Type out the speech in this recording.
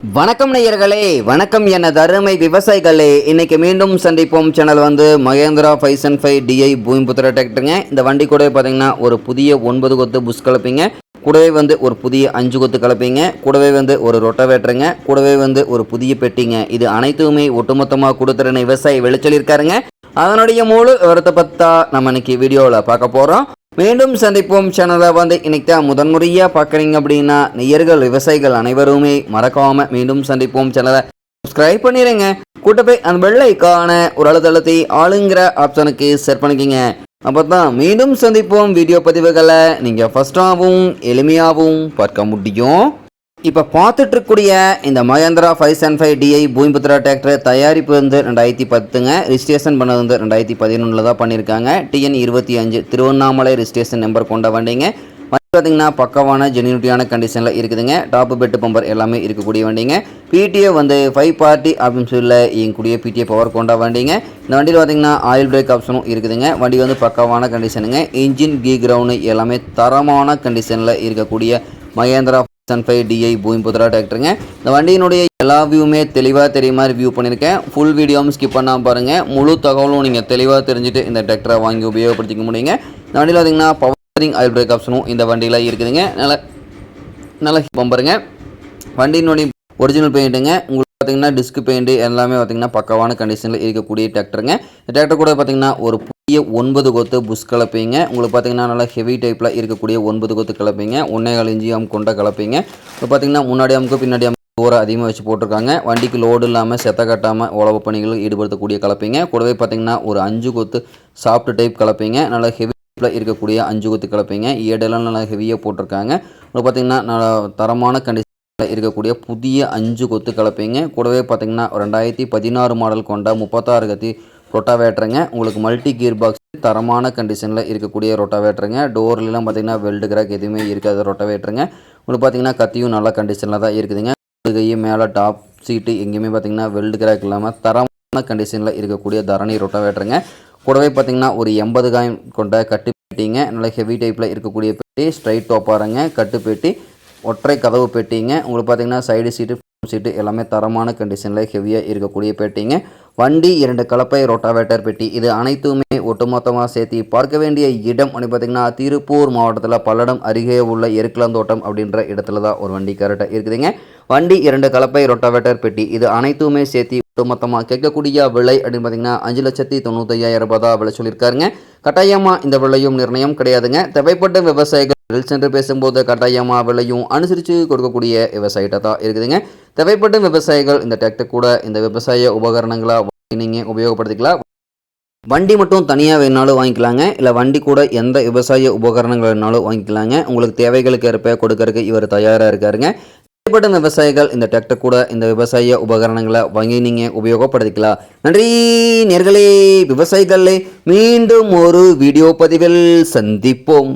வணக்கம் நேயர்களே வணக்கம் என தருமை விவசாயிகளே. இன்னைக்கு மீண்டும் சந்திப்போம். சேனல் வந்து Mahindra five and five DI Bhumiputra டிராக்டருங்க இந்த வண்டி கூட பார்த்தீங்கன்னா ஒரு புதிய ஒன்பது கொத்து புஷ் கலப்பீங்க. கூடவே வந்து ஒரு புதிய அஞ்சு கொத்து கலப்பீங்க. கூடவே வந்து ஒரு ரொட்டவேட்டருங்க கூடவே வந்து ஒரு புதிய பெட்டிங்க. இது அனைத்துமே ஒட்டுமொத்தமாக கொடுத்துருன்னு விவசாயி வெளிச்சொல்லியிருக்காருங்க அதனுடைய முழு விவரத்தை பற்றா நம்ம இன்னைக்கு வீடியோவில் பார்க்க போகிறோம் மீண்டும் சந்திப்போம். சேனலை வந்து இன்னைக்கு தான் முதன்முறையாக பார்க்குறீங்க அப்படின்னா நெய்யர்கள் விவசாயிகள் அனைவருமே மறக்காமல் மீண்டும் சந்திப்போம். சேனலை சப்ஸ்கிரைப் பண்ணிடுங்க கூட்ட போய் அந்த வெள்ளைக்கான ஒரு அழுத்தழுத்தி ஆளுங்கிற ஆப்ஷனுக்கு செட் பண்ணிக்கிங்க. அப்போ தான் மீண்டும் சந்திப்போம். வீடியோ பதிவுகளை நீங்கள் ஃபஸ்ட்டாகவும் எளிமையாகவும் பார்க்க முடியும். இப்போ பார்த்துட்டு இருக்கக்கூடிய இந்த Mahindra five seven five DI Bhumiputra tractor தயாரிப்பு வந்து ரெண்டாயிரத்தி பத்துங்க. ரிஜிஸ்ட்ரேஷன் பண்ணது வந்து ரெண்டாயிரத்தி பதினொன்றில் தான் பண்ணியிருக்காங்க டிஎன் இருபத்தி அஞ்சு திருவண்ணாமலை ரிஜிஸ்ட்ரேஷன் நம்பர் கொண்ட வண்டிங்க. வண்டி பார்த்தீங்கன்னா பக்கவான ஜெனியூட்டியான கண்டிஷனில் இருக்குதுங்க. டாப்பு பெட்டு பம்பர் எல்லாமே இருக்கக்கூடிய வண்டிங்க. பிடிஏ வந்து ஃபைவ் பார்ட்டி அப்படின்னு சொல்லி இயங்கக்கூடிய பிடிஏ பவர் கொண்ட வண்டிங்க. இந்த வண்டியில் பார்த்தீங்கன்னா ஆயில் பிரேக் ஆப்ஷனும் இருக்குதுங்க. வண்டி வந்து பக்கவான கண்டிஷனுங்க இன்ஜின் கீ கிரவுண்டு எல்லாமே தரமான கண்டிஷனில் இருக்கக்கூடிய மகேந்திரா சன் ஃபைவ் டிஐ பூமிபுத்ரா டிராக்டருங்க இந்த வண்டியினுடைய எல்லா வியூவுமே தெளிவாக தெரிய மாதிரி வியூ பண்ணியிருக்கேன். ஃபுல் வீடியோவும் ஸ்கிப் பண்ணாமல் பாருங்கள் முழு தகவலும் நீங்கள் தெளிவாக தெரிஞ்சுட்டு இந்த டிராக்டரை வாங்கி உபயோகப்படுத்திக்க முடியுங்க. இந்த வண்டியில் பார்த்தீங்கன்னா பவரிங் ஆயில் பிரேக் ஆப்ஷனும் இந்த வண்டியில் இருக்குதுங்க. நல்ல நல்ல பம்பருங்க வண்டியினுடைய ஒரிஜினல் பெயிண்ட்டுங்க உங்களுக்கு பார்த்தீங்கன்னா டிஸ்க் பெயிண்ட் எல்லாமே பார்த்தீங்கன்னா பக்கவான கண்டிஷனில் இருக்கக்கூடிய டிராக்டருங்க இந்த டிராக்டர் கூட பார்த்தீங்கன்னா ஒரு ஒன்பது கொத்து புஷ் கலப்பீங்க. உங்களுக்கு பார்த்தீங்கன்னா நல்லா ஹெவி டைப்பில் இருக்கக்கூடிய ஒன்பது கொத்து கலப்பீங்க. ஒன்றே கால் இஞ்சி அம் கொண்ட கலப்பீங்க. இப்போ பார்த்தீங்கன்னா முன்னாடி அமுக்கு பின்னாடி அமுக்கு தூரம் அதிகமாக வச்சு போட்டிருக்காங்க. வண்டிக்கு லோடு இல்லாமல் செத்த கட்டாமல் உழவு பணிகள் ஈடுபடுத்தக்கூடிய கலப்பீங்க. கூடவே பார்த்தீங்கன்னா ஒரு அஞ்சு கொத்து சாஃப்ட் டைப் கலப்பீங்க. நல்லா ஹெவி டைப்பில் இருக்கக்கூடிய அஞ்சு கொத்து கலப்பீங்க. ஏடெல்லாம் நல்லா ஹெவியாக போட்டிருக்காங்க. உங்களுக்கு பார்த்தீங்கன்னா நல்லா தரமான கண்டிஷனில் இருக்கக்கூடிய புதிய அஞ்சு கொத்து கலப்பீங்க. கூடவே பார்த்தீங்கன்னா ரெண்டாயிரத்தி பதினாறு மாடல் கொண்ட முப்பத்தாறு கத்தி ரொட்டாவேட்டருங்க. உங்களுக்கு மல்டி கியர் பாக்ஸ் தரமான கண்டிஷனில் இருக்கக்கூடிய ரொட்டாவேட்டருங்க. டோர்லலாம் பார்த்தீங்கன்னா வெல்டு கிராக் எதுவுமே இருக்காது ரொட்டாவேட்டருங்க. உங்களுக்கு பார்த்தீங்கன்னா கத்தியும் நல்ல கண்டிஷனில் தான் இருக்குதுங்க. கையும் மேலே டாப் சீட்டு எங்கேயுமே பார்த்தீங்கன்னா வெல்டு கிராக் இல்லாமல் தரமான கண்டிஷனில் இருக்கக்கூடிய தரணி ரொட்டாவேட்டருங்க. கூடவே பார்த்தீங்கன்னா ஒரு எண்பது காயம் கொண்ட கட்டு பெட்டிங்க. நல்ல ஹெவி டைப்பில் இருக்கக்கூடிய பெட்டி ஸ்ட்ரைட் டோப்பாருங்க. கட்டு பெட்டி ஒற்றை கதவு பெட்டிங்க. உங்களுக்கு பார்த்தீங்கன்னா சைடு சீட்டு சீட்டு எல்லாமே தரமான கண்டிஷனில் ஹெவியாக இருக்கக்கூடிய பெட்டிங்க. வண்டி இரண்டு கலப்பை ரொட்டாவேட்டர் பெட்டி. இது அனைத்துமே ஒட்டுமொத்தமாக சேர்த்து பார்க்க வேண்டிய இடம். அப்படின்னு பார்த்திங்கன்னா திருப்பூர் மாவட்டத்தில் பல்லடம் அருகே உள்ள எருக்கலந்தோட்டம் அப்படின்ற இடத்துல தான் ஒரு வண்டி கரெக்டாக இருக்குதுங்க. வண்டி இரண்டு கலப்பை ரொட்டாவேட்டர் பெட்டி. இது அனைத்துமே சேர்த்து ஒட்டுமொத்தமாக கேட்கக்கூடிய விலை அப்படின்னு பார்த்தீங்கன்னா அஞ்சு லட்சத்தி தொண்ணூத்தையாயிரம் ரூபாய் தான் விலை சொல்லியிருக்காருங்க. கட்டாயமாக இந்த விலையும் நிர்ணயம் கிடையாதுங்க. தேவைப்பட்ட விவசாயிகள் சென்று பேசும்போது கட்டாயமாக விலையும் அனுசரித்து கொடுக்கக்கூடிய விவசாயிட்ட தான் இருக்குதுங்க. தேவைப்பட்ட விவசாயிகள் இந்த டிராக்டர் கூட இந்த விவசாய உபகரணங்களாக நீங்கள் உபயோகப்படுத்திக்கலாம். வண்டி மட்டும் தனியாக வேணாலும் வாங்கிக்கலாங்க. இல்லை வண்டி கூட எந்த விவசாய உபகரணங்கள் வேணாலும் வாங்கிக்கலாங்க. உங்களுக்கு தேவைகளுக்கு ஏற்ப கொடுக்கறதுக்கு இவர் தயாராக இருக்காருங்க. தேவைப்பட்ட விவசாயிகள் இந்த டிராக்டர் கூட இந்த விவசாய உபகரணங்களை வாங்கி நீங்கள் உபயோகப்படுத்திக்கலாம். நன்றி நேர்களே விவசாயிகளே. மீண்டும் ஒரு வீடியோ பதிவில் சந்திப்போம்.